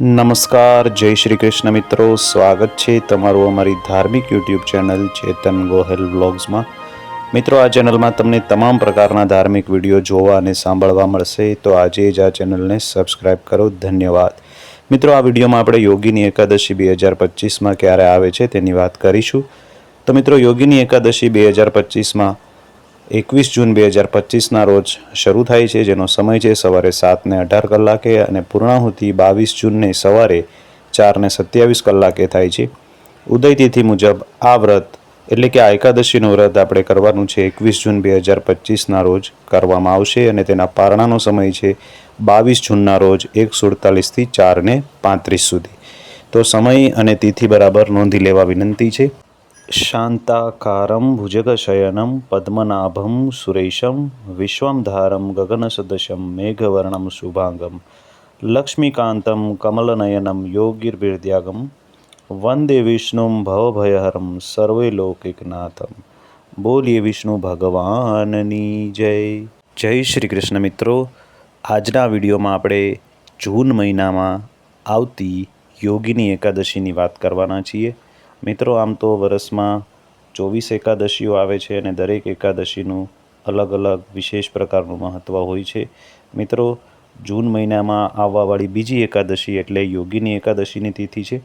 નમસ્કાર, જય શ્રી કૃષ્ણ મિત્રો. સ્વાગત છે તમારું અમારી ધાર્મિક યુટ્યુબ ચેનલ ચેતન ગોહેલ વ્લોગ્સમાં મિત્રો, આ ચેનલમાં તમને તમામ પ્રકારના ધાર્મિક વીડિયો જોવા અને સાંભળવા મળશે. તો આજે જ આ ચેનલને સબસ્ક્રાઈબ કરો. ધન્યવાદ. મિત્રો, આ વિડીયોમાં આપણે યોગીની એકાદશી બે હજાર પચીસમાં ક્યારે આવે છે તેની વાત કરીશું. તો મિત્રો, યોગીની એકાદશી બે હજાર પચીસમાં એકવીસ જૂન બે હજાર પચીસના રોજ શરૂ થાય છે, જેનો સમય છે સવારે સાતને અઢાર કલાકે અને પૂર્ણાહુતિ બાવીસ જૂનને સવારે ચારને સત્યાવીસ કલાકે થાય છે. ઉદય તિથિ મુજબ આ વ્રત, એટલે કે આ એકાદશીનું વ્રત આપણે કરવાનું છે એકવીસ જૂન બે હજાર પચીસના રોજ કરવામાં આવશે અને તેના પારણાનો સમય છે બાવીસ જૂનના રોજ એક સુડતાલીસથી ચારને પાંત્રીસ સુધી. તો સમય અને તિથિ બરાબર નોંધી લેવા વિનંતી છે. શાંતાકારમ ભુજગશયનમ પદ્મનાભમ સુરેશમ વિશ્વંધારમ ગગનસદશમ મેઘવર્ણમ શુભાંગમ લક્ષ્મીકાંતમ કમલનયનમ યોગીર્વિદ્યાગમ વંદે વિષ્ણુમ ભવભયહરમ સર્વે લૌકિકનાથમ બોલીએ વિષ્ણુ ભગવાનની જય જય શ્રી કૃષ્ણ મિત્રો આજના વિડીયોમાં આપણે જૂન મહિનામાં આવતી યોગીની એકાદશીની વાત કરવાના છીએ મિત્રો, આમ તો વરસમાં ચોવીસ એકાદશીઓ આવે છે અને દરેક એકાદશીનું અલગ અલગ વિશેષ પ્રકારનું મહત્ત્વ હોય છે. મિત્રો, જૂન મહિનામાં આવવાવાળી બીજી એકાદશી એટલે યોગીની એકાદશીની તિથિ છે.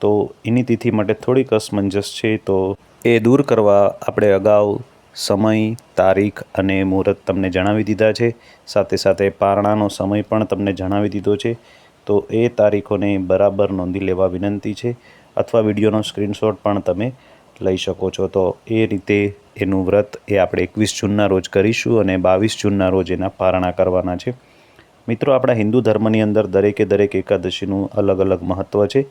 તો એની તિથિ માટે થોડીક અસમંજસ છે, તો એ દૂર કરવા આપણે અગાઉ સમય, તારીખ અને મુહૂર્ત તમને જણાવી દીધા છે. સાથે સાથે પારણાનો સમય પણ તમને જણાવી દીધો છે. તો એ તારીખોને બરાબર નોંધી લેવા વિનંતી છે. અથવા વિડીયોનો સ્ક્રીનશોટ પણ તમે લઈ શકો છો. તો એ રીતે એનું વ્રત એ આપણે એકવીસ જૂનના રોજ કરીશું અને બાવીસ જૂનના રોજ એના પારણા કરવાના છે. મિત્રો, આપણા હિન્દુ ધર્મની અંદર દરેકે દરેક એકાદશીનું અલગ અલગ મહત્ત્વ છે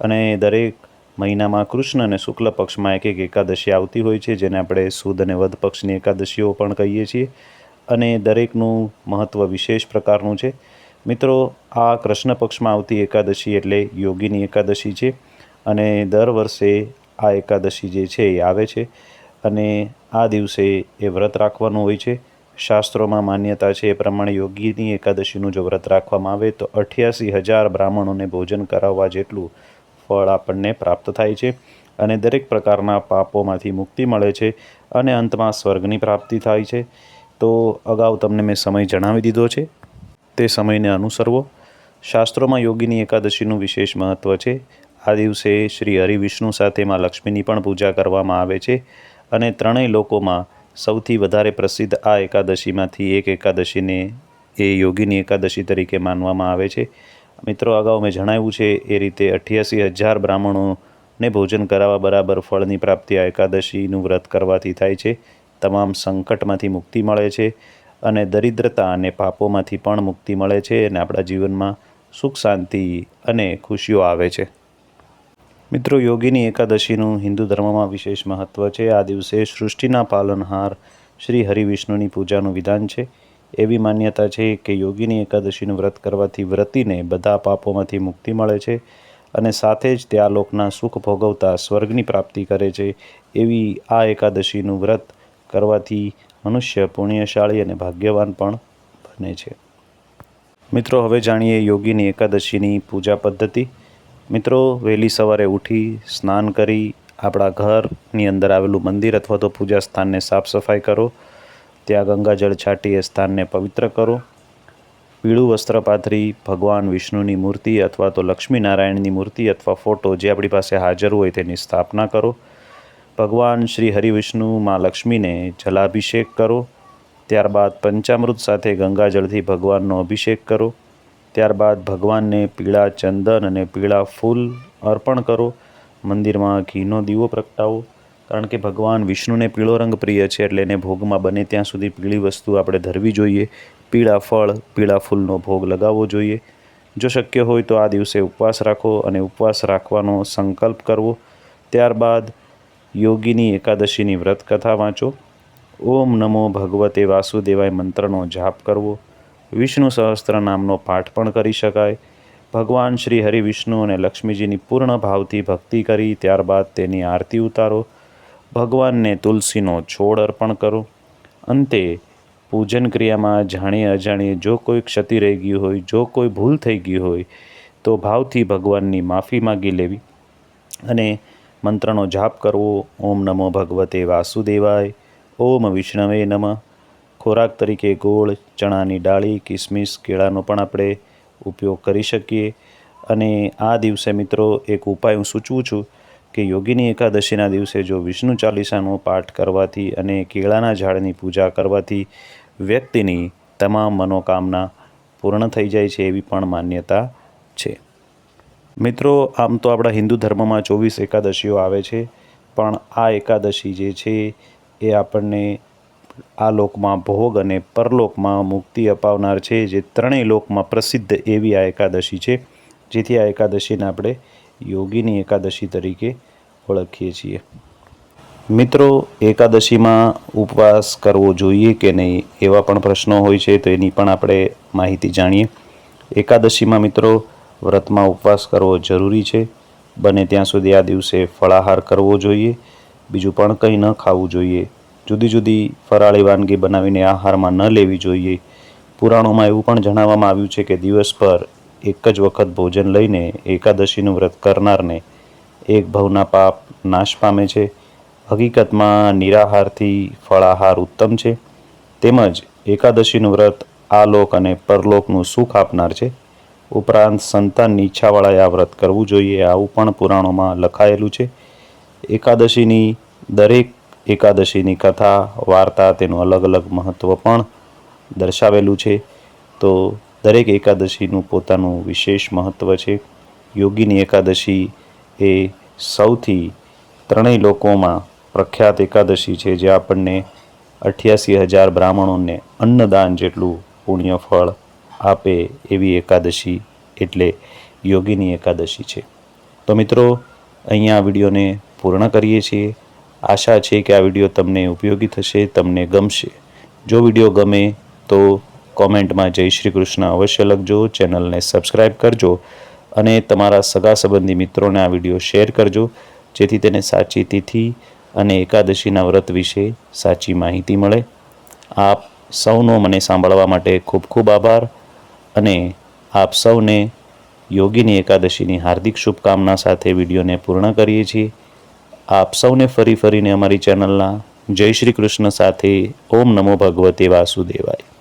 અને દરેક મહિનામાં કૃષ્ણ અને શુક્લ પક્ષમાં એક એક એકાદશી આવતી હોય છે, જેને આપણે સુદ અને વધ પક્ષની એકાદશીઓ પણ કહીએ છીએ અને દરેકનું મહત્ત્વ વિશેષ પ્રકારનું છે. મિત્રો, આ કૃષ્ણ પક્ષમાં આવતી એકાદશી એટલે યોગીની એકાદશી છે. અને દર વર્ષે આ એકાદશી જે છે એ આવે છે અને આ દિવસે એ વ્રત રાખવાનું હોય છે. શાસ્ત્રોમાં માન્યતા છે એ પ્રમાણે યોગીની એકાદશીનું જો વ્રત રાખવામાં આવે તો અઠ્યાસી હજાર બ્રાહ્મણોને ભોજન કરાવવા જેટલું ફળ આપણને પ્રાપ્ત થાય છે અને દરેક પ્રકારના પાપોમાંથી મુક્તિ મળે છે અને અંતમાં સ્વર્ગની પ્રાપ્તિ થાય છે. તો અગાઉ તમને મેં સમય જણાવી દીધો છે. તે સમયને અનુસરવો. શાસ્ત્રોમાં યોગીની એકાદશીનું વિશેષ મહત્ત્વ છે. આ દિવસે શ્રી હરિવિષ્ણુ સાથે માં લક્ષ્મીની પણ પૂજા કરવામાં આવે છે અને ત્રણેય લોકોમાં સૌથી વધારે પ્રસિદ્ધ આ એકાદશીમાંથી એક એકાદશીને એ યોગીની એકાદશી તરીકે માનવામાં આવે છે. મિત્રો, અગાઉ મેં જણાવ્યું છે, એ રીતે અઠ્યાસી હજાર બ્રાહ્મણોને ભોજન કરાવવા બરાબર ફળની પ્રાપ્તિ આ એકાદશીનું વ્રત કરવાથી થાય છે. તમામ સંકટમાંથી મુક્તિ મળે છે અને દરિદ્રતા અને પાપોમાંથી પણ મુક્તિ મળે છે અને આપણા જીવનમાં સુખ, શાંતિ અને ખુશીઓ આવે છે. મિત્રો, યોગીની એકાદશીનું હિન્દુ ધર્મમાં વિશેષ મહત્ત્વ છે. આ દિવસે સૃષ્ટિના પાલનહાર શ્રી હરિવિષ્ણુની પૂજાનું વિધાન છે. એવી માન્યતા છે કે યોગીની એકાદશીનું વ્રત કરવાથી વ્રતીને બધા પાપોમાંથી મુક્તિ મળે છે અને સાથે જ તે આ લોકના સુખ ભોગવતા સ્વર્ગની પ્રાપ્તિ કરે છે. એવી આ એકાદશીનું વ્રત કરવાથી મનુષ્ય પુણ્યશાળી અને ભાગ્યવાન પણ બને છે. મિત્રો, હવે જાણીએ યોગીની એકાદશીની પૂજા પદ્ધતિ. મિત્રો, વહેલી સવારે ઉઠી, સ્નાન કરી, આપણા ઘરની અંદર આવેલું મંદિર અથવા તો પૂજા સ્થાનને સાફ સફાઈ કરો. ત્યાં ગંગાજળ છાંટી એ સ્થાનને પવિત્ર કરો. પીળું વસ્ત્ર પાથરી ભગવાન વિષ્ણુની મૂર્તિ અથવા તો લક્ષ્મીનારાયણની મૂર્તિ અથવા ફોટો જે આપણી પાસે હાજર હોય તેની સ્થાપના કરો. ભગવાન શ્રી હરિવિષ્ણુ માં લક્ષ્મીને જલાભિષેક કરો. ત્યારબાદ પંચામૃત સાથે ગંગાજળથી ભગવાનનો અભિષેક કરો. ત્યારબાદ ભગવાનને પીળા ચંદન અને પીળા ફૂલ અર્પણ કરો. મંદિરમાં ઘીનો દીવો પ્રગટાવો. કારણ કે ભગવાન વિષ્ણુને પીળો રંગ પ્રિય છે એટલે એને ભોગમાં બને ત્યાં સુધી પીળી વસ્તુ આપણે ધરવી જોઈએ. પીળા ફળ, પીળા ફૂલનો ભોગ લગાવવો જોઈએ. જો શક્ય હોય તો આ દિવસે ઉપવાસ રાખો અને ઉપવાસ રાખવાનો સંકલ્પ કરવો. ત્યારબાદ યોગીની એકાદશીની વ્રત કથા વાંચો. ઓમ નમો ભગવતે વાસુદેવાય મંત્રનો જાપ કરવો. વિષ્ણુ સહસ્ત્ર નામનો પાઠ પણ કરી શકાય. ભગવાન શ્રી હરિ વિષ્ણુ અને લક્ષ્મીજીની પૂર્ણ ભાવથી ભક્તિ કરી, ત્યારબાદ તેની આરતી ઉતારો. ભગવાનને તુલસીનો છોડ અર્પણ કરો. અંતે, પૂજન ક્રિયામાં જાણીએ અજાણીએ જો કોઈ ક્ષતિ રહી ગઈ હોય, જો કોઈ ભૂલ થઈ ગઈ હોય, તો ભાવથી ભગવાનની માફી માગી લેવી. અને મંત્રનો જાપ કરવો. ઓમ નમો ભગવતે વાસુદેવાય. ઓમ વિષ્ણવે નમઃ. ખોરાક તરીકે ગોળ, ચણાની ડાળી, કિસમિસ, કેળાનો પણ આપણે ઉપયોગ કરી શકીએ. અને આ દિવસે મિત્રો એક ઉપાય હું સૂચવું છું કે યોગીની એકાદશીના દિવસે જો વિષ્ણુ ચાલીસાનો પાઠ કરવાથી અને કેળાના ઝાડની પૂજા કરવાથી વ્યક્તિની તમામ મનોકામના પૂર્ણ થઈ જાય છે એવી પણ માન્યતા છે. મિત્રો, આમ તો આપણા હિન્દુ ધર્મમાં ચોવીસ એકાદશીઓ આવે છે, પણ આ એકાદશી જે છે એ આપણને આ લોકમાં ભોગ અને પરલોકમાં મુક્તિ અપાવનાર છે, જે ત્રણેય લોકમાં પ્રસિદ્ધ એવી આ એકાદશી છે, જેથી આ એકાદશીને આપણે યોગીની એકાદશી તરીકે ઓળખીએ છીએ. મિત્રો, એકાદશીમાં ઉપવાસ કરવો જોઈએ કે નહીં એવા પણ પ્રશ્નો હોય છે, તો એની પણ આપણે માહિતી જાણીએ. એકાદશીમાં મિત્રો, વ્રતમાં ઉપવાસ કરવો જરૂરી છે. બને ત્યાં સુધી આ દિવસે ફળાહાર કરવો જોઈએ. બીજું પણ કંઈ ન ખાવું જોઈએ. જુદી જુદી ફરાળી વાનગી બનાવીને આહારમાં ન લેવી જોઈએ. પુરાણોમાં એવું પણ જણાવવામાં આવ્યું છે કે દિવસ પર એક જ વખત ભોજન લઈને એકાદશીનું વ્રત કરનારને એક ભવના પાપ નાશ પામે છે. હકીકતમાં નિરાહારથી ફળાહાર ઉત્તમ છે. તેમજ એકાદશીનું વ્રત આ લોક અને પરલોકનું સુખ આપનાર છે. ઉપરાંત સંતાનની ઈચ્છાવાળાએ આ વ્રત કરવું જોઈએ આવું પણ પુરાણોમાં લખાયેલું છે. એકાદશીની દરેક એકાદશીની કથા, વાર્તા તેનું અલગ અલગ મહત્ત્વ પણ દર્શાવેલું છે. તો દરેક એકાદશીનું પોતાનું વિશેષ મહત્ત્વ છે. યોગીની એકાદશી એ સૌથી ત્રણેય લોકોમાં પ્રખ્યાત એકાદશી છે, જે આપણને અઠ્યાસી હજાર બ્રાહ્મણોને અન્નદાન જેટલું પુણ્ય ફળ આપે એવી એકાદશી એટલે યોગીની એકાદશી છે. તો મિત્રો, અહીંયા વિડીયોને પૂર્ણ કરીએ છીએ. આશા છે કે આ વીડિયો તમને ઉપયોગી થશે, તમને ગમશે. જો વીડિયો ગમે તો કોમેન્ટમાં જય શ્રી કૃષ્ણ અવશ્ય લખજો, ચેનલને સબસ્ક્રાઈબ કરજો અને તમારા સગા સંબંધી મિત્રોને આ વીડિયો શેર કરજો, જેથી તેને સાચી તિથિ અને એકાદશીના વ્રત વિશે સાચી માહિતી મળે. આપ સૌનો મને સાંભળવા માટે ખૂબ ખૂબ આભાર અને આપ સૌને યોગીની એકાદશીની હાર્દિક શુભકામના સાથે વિડીયોને પૂર્ણ કરીએ છીએ. આપ સૌને ફરી ફરીને અમારી ચેનલના જય શ્રી કૃષ્ણ સાથે ઓમ નમો ભગવતે વાસુદેવાય.